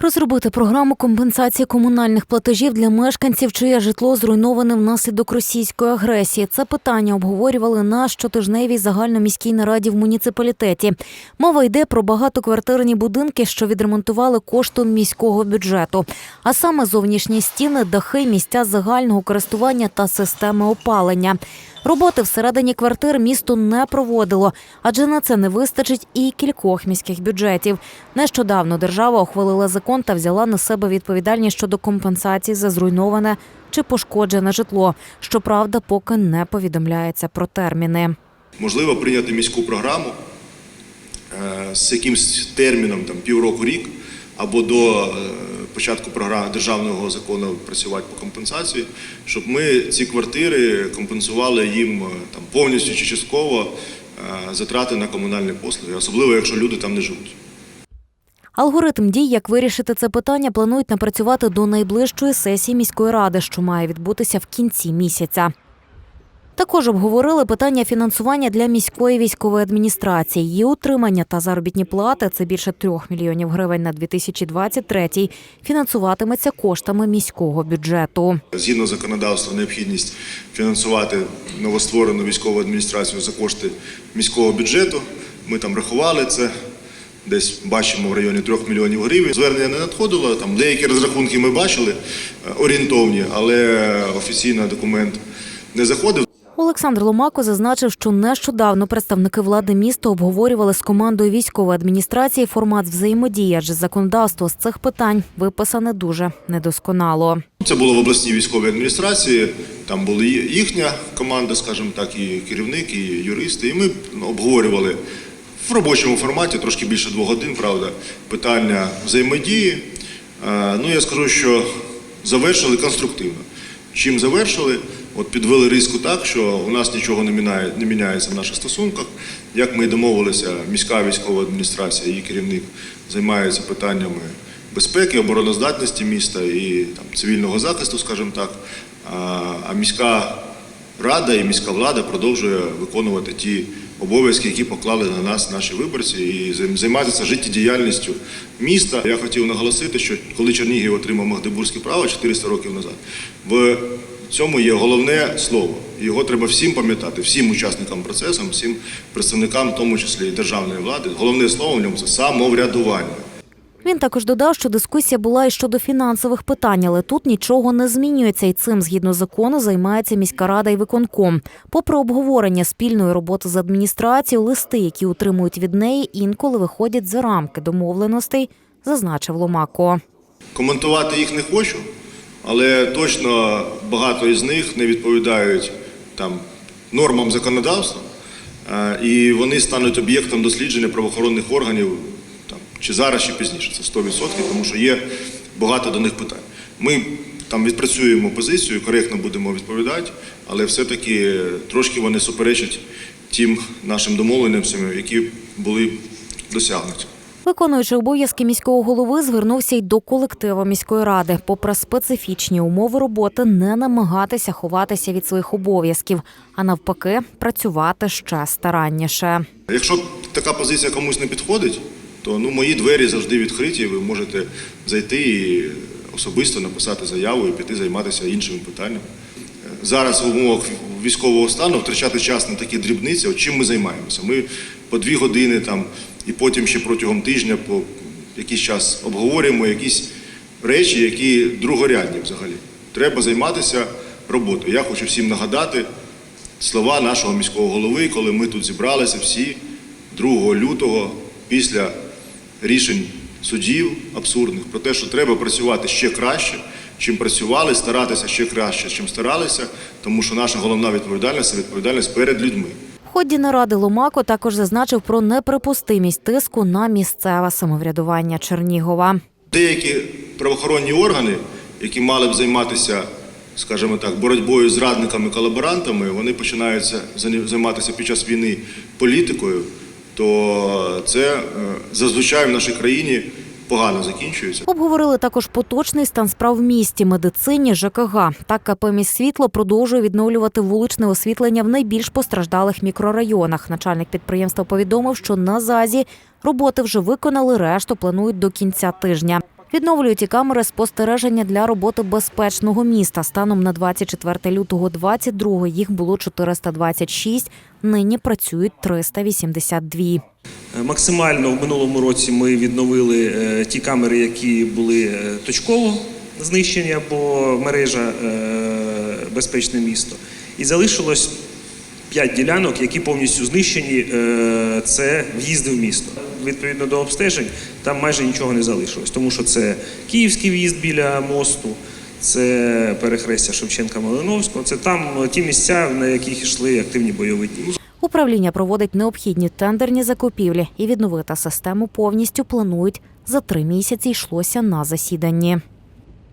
Розробити програму компенсації комунальних платежів для мешканців, чиє житло зруйноване внаслідок російської агресії. Це питання обговорювали на щотижневій загальноміській нараді в муніципалітеті. Мова йде про багатоквартирні будинки, що відремонтували коштом міського бюджету, а саме зовнішні стіни, дахи, місця загального користування та системи опалення. Роботи всередині квартир місто не проводило, адже на це не вистачить і кількох міських бюджетів. Нещодавно держава ухвалила закон та взяла на себе відповідальність щодо компенсації за зруйноване чи пошкоджене житло. Щоправда, поки не повідомляється про терміни. Можливо, прийняти міську програму е, з якимсь терміном там, півроку рік або до е, початку програми державного закону працювати по компенсації, щоб ми ці квартири компенсували їм е, там, повністю чи частково е, затрати на комунальні послуги, особливо якщо люди там не живуть. Алгоритм дій, як вирішити це питання, планують напрацювати до найближчої сесії міської ради, що має відбутися в кінці місяця. Також обговорили питання фінансування для міської військової адміністрації. Її утримання та заробітні плати це більше трьох мільйонів гривень на 2023 фінансуватиметься коштами міського бюджету. Згідно законодавства, необхідність фінансувати новостворену військову адміністрацію за кошти міського бюджету. Ми там рахували це. Десь бачимо в районі 3 мільйонів гривень. Звернення не надходило. Там деякі розрахунки ми бачили е, орієнтовні, але офіційно документ не заходив. Олександр Ломако зазначив, що нещодавно представники влади міста обговорювали з командою військової адміністрації формат взаємодії, адже законодавство з цих питань виписане дуже недосконало. Це було в обласній військовій адміністрації. Там була їхня команда, скажімо так, і керівник, і юристи. І ми обговорювали в робочому форматі, трошки більше двох годин, правда, питання взаємодії. Е, Ну, я скажу, що завершили конструктивно. Чим завершили? От підвели риску так, що у нас нічого не міняє, не міняється в наших стосунках. Як ми і домовилися, міська військова адміністрація, її керівник займається питаннями безпеки, обороноздатності міста і там, цивільного захисту, скажімо так. А, а міська рада і міська влада продовжує виконувати ті обов'язки, які поклали на нас наші виборці, і займатися життєдіяльністю міста. Я хотів наголосити, що коли Чернігів отримав Магдебурзьке право 400 років назад, в цьому є головне слово. Його треба всім пам'ятати, всім учасникам процесу, всім представникам, в тому числі і державної влади. Головне слово в ньому це самоврядування. Він також додав, що дискусія була і щодо фінансових питань, але тут нічого не змінюється, і цим згідно закону займається міська рада і виконком. Попри обговорення спільної роботи з адміністрацією, листи, які утримують від неї, інколи виходять за рамки домовленостей, зазначив Ломако. Коментувати їх не хочу, але точно багато із них не відповідають там нормам законодавства, е, і вони стануть об'єктом дослідження правоохоронних органів там чи зараз, чи пізніше. Це 100%, тому що є багато до них питань. Ми там відпрацюємо позицію, коректно будемо відповідати, але все-таки трошки вони суперечать тим нашим домовленостям, які були досягнуті. Виконуючи обов'язки міського голови, звернувся й до колективу міської ради. Попри специфічні умови роботи, не намагатися ховатися від своїх обов'язків, а навпаки, працювати ще старанніше. Якщо така позиція комусь не підходить, то ну, мої двері завжди відкриті. Ви можете зайти і особисто написати заяву і піти займатися іншими питаннями. Зараз в умовах військового стану втрачати час на такі дрібниці, от чим ми займаємося. Ми по дві години там і потім ще протягом тижня по якийсь час обговорюємо якісь речі, які другорядні взагалі. Треба займатися роботою. Я хочу всім нагадати слова нашого міського голови, коли ми тут зібралися всі 2 лютого після рішень судів абсурдних про те, що треба працювати ще краще, чим працювали, старатися ще краще, чим старалися, тому що наша головна відповідальність це відповідальність перед людьми. Ході наради Ломако також зазначив про неприпустимість тиску на місцеве самоврядування Чернігова. Деякі правоохоронні органи, які мали б займатися, скажімо так, боротьбою з зрадниками, колаборантами, вони починаються займатися під час війни політикою, то це е, зазвичай в нашій країні погано закінчується. Обговорили також поточний стан справ в місті, медицині, ЖКГ. Так КП «Міськсвітло» продовжує відновлювати вуличне освітлення в найбільш постраждалих мікрорайонах. Начальник підприємства повідомив, що на ЗАЗі роботи вже виконали, решту планують до кінця тижня. Відновлюють і камери спостереження для роботи безпечного міста. Станом на 24 лютого 22 їх було 426, нині працюють 382. Е, Максимально в минулому році ми відновили е, ті камери, які були е, точково знищені або мережа безпечне місто. І залишилось 5 ділянок, які повністю знищені. Це в'їзди в місто. Відповідно до обстежень, там майже нічого не залишилось, тому що це київський в'їзд біля мосту, це перехрестя Шевченка Малиновського. Це там ті місця, на яких йшли активні бойові дії. Управління проводить необхідні тендерні закупівлі і відновити систему повністю планують за три місяці. Йшлося на засіданні.